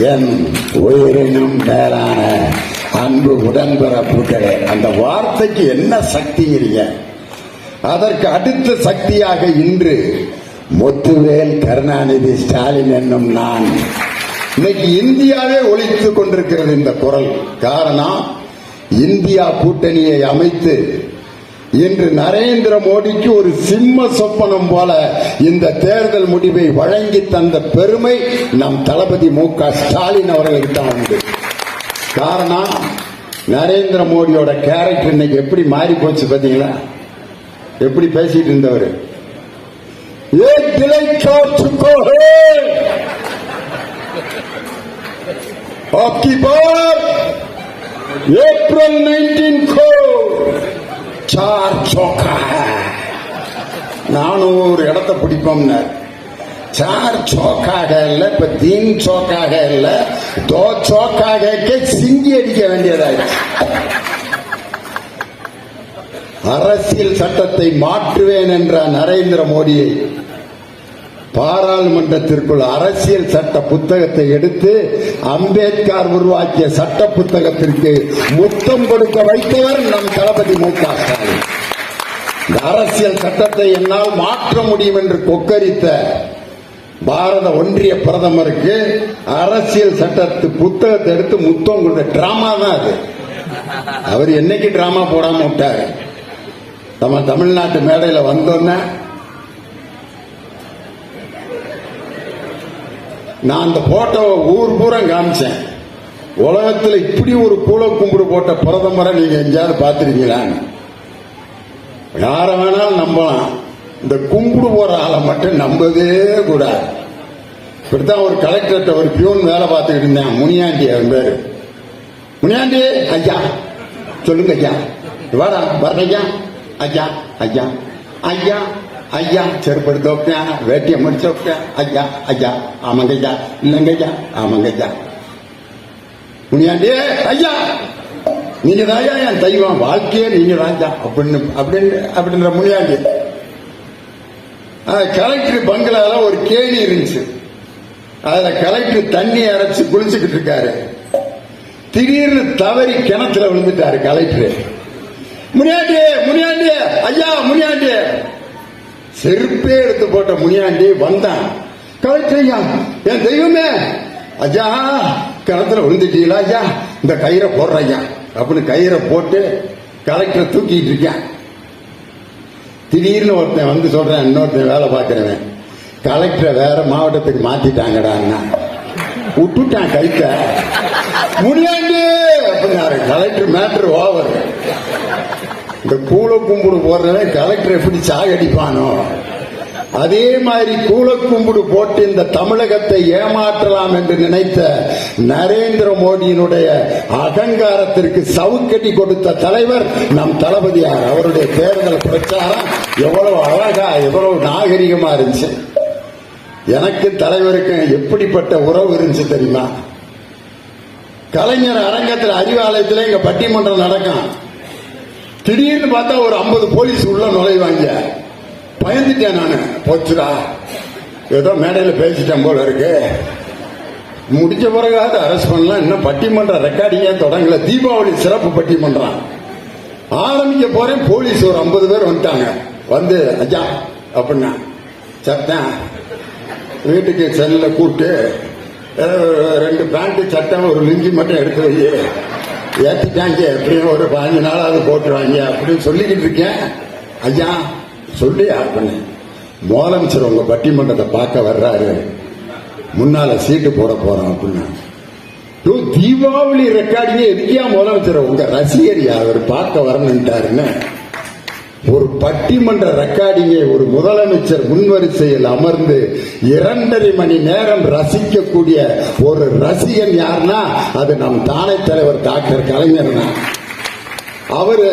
என் உயிரினும் மேலான அன்பு உடன்பிறப்புகளே அந்த வார்த்தைக்கு என்ன சக்திங்கிறீங்க? அதற்கு அடுத்த சக்தியாக இன்று முத்துவேல் கருணாநிதி ஸ்டாலின் என்னும் நான் இன்னைக்கு இந்தியாவே ஒழித்துக் கொண்டிருக்கிறது இந்த குரல். காரணம் இந்தியா கூட்டணியை அமைத்து இன்று நரேந்திர மோடிக்கு ஒரு சிம்ம சொப்பனம் போல இந்த தேர்தல் முடிவை வழங்கி தந்த பெருமை நம் தளபதி மு க ஸ்டாலின் அவர்களுக்கு தான் உண்டு. காரணம் நரேந்திர மோடியோட கேரக்டர் இன்னைக்கு எப்படி மாறி போச்சு பாத்தீங்களா எப்படி பேசிட்டு இருந்தவர்? ஏப்ரல் நைன்டீன் கோ இடத்த சார் சோக்காக இல்ல இப்ப தீன் சோக்காக இல்ல தோ சோக்காக சிங்கி அடிக்க வேண்டியதாயிடுச்சு அரசியல் சட்டத்தை மாற்றுவேன் என்ற நரேந்திர மோடியை பாராளுமன்றத்திற்குள் அரசியல் சட்ட புத்தகத்தை எடுத்து அம்பேத்கர் உருவாக்கிய சட்ட புத்தகத்திற்கு முத்தம் கொடுக்க வைத்தவர் நம் தளபதி மு க ஸ்டாலின். அரசியல் சட்டத்தை என்னால் மாற்ற முடியும் என்று கொக்கரித்த பாரத ஒன்றிய பிரதமருக்கு அரசியல் சட்டத்து புத்தகத்தை எடுத்து முத்தம் கொடுத்த டிராமா தான் அது. அவர் என்னைக்கு டிராமா போடாம விட்டாரு? நம்ம தமிழ்நாட்டு மேடையில வந்தோன்னே நான் அந்த போட்டோவை ஊர் பூரா காமிச்சேன். உலகத்தில் இப்படி ஒரு கூல கும்பிடு போட்ட பிரதமரை நீங்க எங்கேயாவது பார்த்துருக்கீங்களான்னு. யார வேணாலும் நம்பலாம். இந்த கும்பிடு போற ஆளை மட்டும் நம்பவே கூடாது. இப்படித்தான் ஒரு கலெக்டர்கிட்ட ஒரு பியூன் வேலை பார்த்துக்கிட்டு இருந்தேன். முனியாண்டி அவன் பேரு முனியாண்டி ஐயா. சொல்லுங்க ஐயா. வாடா வர ஐயா. ஐயா ஐயா. ஐயா ஐயா. செருப்படி தோப்பியா வேட்டியை முடிச்சு ஐயா ஐயா. ஆமாங்க ஐயா. இல்லைங்க ஐயா. ஆமாங்க ஐயா. முனியாண்டி ஐயா. நீங்க தாயா என் தெய்வம் வாழ்க்கையே நீங்க தான் அப்படின்னு அப்படின்னு அப்படின்ற முனியாண்டி கலெக்டர் பங்களால ஒரு கேணி இருந்துச்சு. அதுல கலெக்டர் தண்ணி அரைச்சு குளிச்சுக்கிட்டு இருக்காரு. திடீர்னு தவறி கிணத்துல விழுந்துட்டாரு கலெக்டர் முனியாண்டி முனியாண்டி ஐயா முனியாண்டி செருப்பே எடுத்து போட்ட முனியாண்டி வந்தான். கலெக்டர் ஐயா என் தெய்வமே ஐயா கிணத்துல விழுந்துட்டீங்களா ஐயா? இந்த கயிறை போடுற ஐயா. அப்படின்னு கயிறை போட்டு கலெக்டரை தூக்கிட்டு இருக்கேன். திடீர்னு ஒருத்தன் வந்து சொல்றேன் இன்னொருத்தன் வேலை பார்க்கிறவன். கலெக்டரை வேற மாவட்டத்துக்கு மாத்திட்டாங்கடான்னா விட்டுட்டான் கைத்த. முடியாண்டு அப்படின்னாரு. Collector matter over. இந்த கூல கும்பிடு போடுறவன் கலெக்டர் எப்படி சாகடிப்பானோ? அதே மாதிரி கூல போட்டு இந்த தமிழகத்தை ஏமாற்றலாம் என்று நினைத்த நரேந்திர மோடியினுடைய அகங்காரத்திற்கு சவுக்கட்டி கொடுத்த தலைவர் நம் தளபதியார். அவருடைய தேர்தல் பிரச்சாரம் எவ்வளவு அழகா எவ்வளவு நாகரிகமா இருந்துச்சு. எனக்கு தலைவருக்கும் எப்படிப்பட்ட உறவு இருந்துச்சு தெரியுமா? கலைஞர் அரங்கத்தில் அறிவாலயத்தில் எங்க பட்டிமன்றம் நடக்கும் திடீர்னு பார்த்தா ஒரு ஐம்பது போலீஸ் உள்ள நுழைவாங்க. பயந்துட்டேன் நான். போச்சுடா. ஏதோ மேடையில் பேசிட்டேன் போல இருக்கு. முடிச்ச பிறகாவது அரெஸ்ட் பண்ணலாம். இன்னும் பட்டிமன்ற ரெக்கார்டிங்கே தொடங்கல. தீபாவளி சிறப்பு பட்டிமன்றம். ஆரம்பிக்க போறேன். போலீஸ் ஒரு ஐம்பது பேர் வந்துட்டாங்க. வந்து ஐயா அப்படின்னா சத்தேன் வீட்டுக்கு செல்ல கூப்பிட்டு ரெண்டு பேண்ட் சட்டம் ஒரு லிஞ்சி மட்டும் எடுத்து வை. ஏத்திட்டாங்க. எப்படியும் ஒரு பதினஞ்சு நாளாவது போட்டுருவாங்க. அப்படின்னு சொல்லிக்கிட்டு இருக்கேன். ஐயா சொல்லி அப்படின்னு முதலமைச்சர் உங்க பட்டிமன்றத்தை பார்க்க வர்றாரு. முன்னால சீட்டு போட போறோம் அப்படின்னு. தீபாவளி ரெக்கார்டிங்க எதுக்கியா முதலமைச்சர்? உங்க ரசிகர் அவர் பார்க்க வரணுன்ட்டாருன்னு ஒரு பட்டிமன்ற ரெக்கார்டிங்கை ஒரு முதலமைச்சர் முன்வரிசையில் அமர்ந்து இரண்டரை மணி நேரம் ரசிக்கக்கூடிய ஒரு ரசிகன் யாருன்னா அது நம் தானே தலைவர் டாக்டர் கலைஞர் அவரு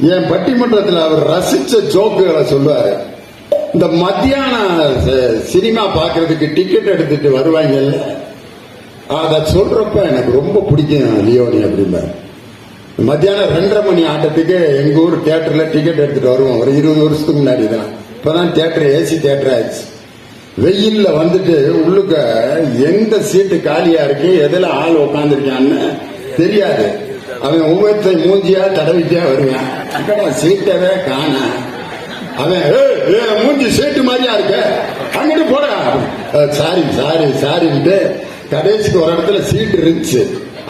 என் பட்டிமன்றத்தில் அவர் ரசிச்ச ஜோக்குகளை சொல்லுவாரு. இந்த மத்தியான சினிமா பாக்குறதுக்கு டிக்கெட் எடுத்துட்டு வருவாங்கல்ல அத சொல்றப்ப எனக்கு ரொம்ப பிடிக்கும் லியோனி அப்படிம்பாரு. மத்தியானம் ரெண்டரை மணி ஆட்டத்துக்கு எங்க ஊர் தியேட்டர்ல டிக்கெட் எடுத்துட்டு வருவோம். ஒரு இருபது வருஷத்துக்கு முன்னாடி தான். இப்பதான் தியேட்டர் ஏசி தியேட்டர் ஆயிடுச்சு. வெயில்ல வந்துட்டு உள்ளுக்க எந்த சீட்டு காலியா இருக்கு எதுல ஆள் உட்காந்துருக்கான்னு தெரியாது. அவன் ஒவ்வொருத்தர் மூஞ்சியா தடவிட்டே வருவான். அக்கடா சீட்டவே காண. அவன் மூஞ்சி சீட்டு மாதிரியா இருக்க? அங்கிட்டு போடா. சாரி சாரி சாரின்ட்டு கடைசிக்கு ஒரு இடத்துல சீட் இருந்துச்சு.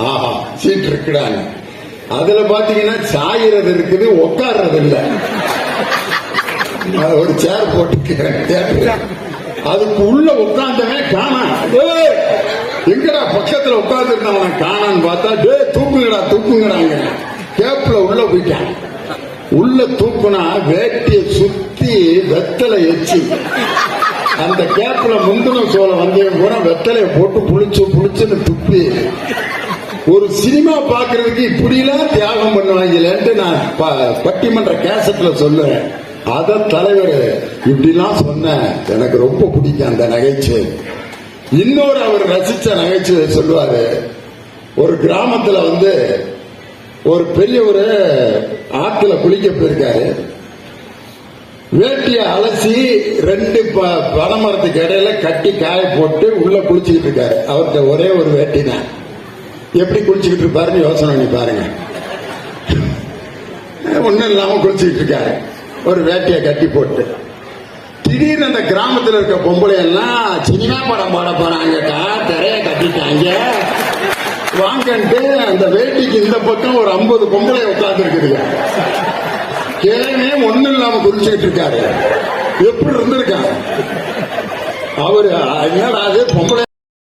ஆஹா சீட் இருக்குடான்னு அதுல பாத்தீங்கன்னா சாயிறது இருக்குது உட்கார்றது இல்ல. அது ஒரு சேர் போட்டு அதுக்கு உள்ள உட்கார்ந்தவன் காண. எங்கடா பக்கத்துல உட்கார்ந்து இருந்தவன காணான்னு பார்த்தா டே தூக்குங்கடா தூக்குங்கடாங்க கேப்ல உள்ள போயிட்டான். உள்ள தூக்குனா வேட்டிய சுத்தி வெத்தலை எச்சு. அந்த கேப்ல முந்தின சோளம் வந்தேன் பூரா வெத்தலைய போட்டு புளிச்சு புளிச்சுன்னு துப்பி. ஒரு சினிமா பாக்குறதுக்கு இப்படிலாம் தியாகம் பண்ணுவாங்களேன்ட்டு நான் ப- பட்டிமன்ற கேசட்ல சொல்லுறேன். அத தலைவர் இப்படிலாம் சொன்ன எனக்கு ரொம்ப பிடிக்கும் அந்த நகைச்சுவை இன்னொரு அவர் ரசிச்ச நகைச்சுவை சொல்லுவாரு. ஒரு கிராமத்துல வந்து ஒரு பெரிய ஒரு ஆத்துல குளிக்க போயிருக்காரு. வேட்டிய அலசி ரெண்டு ப- பனைமரத்துக்கு இடையில கட்டி காய போட்டு உள்ள குளிச்சுக்கிட்டு இருக்காரு. அவர்கிட்ட ஒரே ஒரு வேட்டினா. எப்படி குளிச்சுக்கிட்டு இருப்பாருன்னு யோசனை பண்ணி பாருங்க. ஒன்றும் இல்லாம குளிச்சுக்கிட்டு இருக்காரு. ஒரு வேட்டியை கட்டி போட்டு. திடீர்னு அந்த கிராமத்துல இருக்க பொம்பளை எல்லாம் சினிமா படம் பாட போறாங்கக்கா திரைய கட்டிட்டாங்க. வாங்கன்ட்டு அந்த வேட்டிக்கு இந்த பக்கம் ஒரு ஐம்பது பொம்பளை உட்கார்ந்து இருக்குதுங்க கிழமே ஒண்ணும் இல்லாம குளிச்சுக்கிட்டு இருக்காரு. எப்படி இருந்திருக்காங்க அவரு என்னடா அது பொம்பளை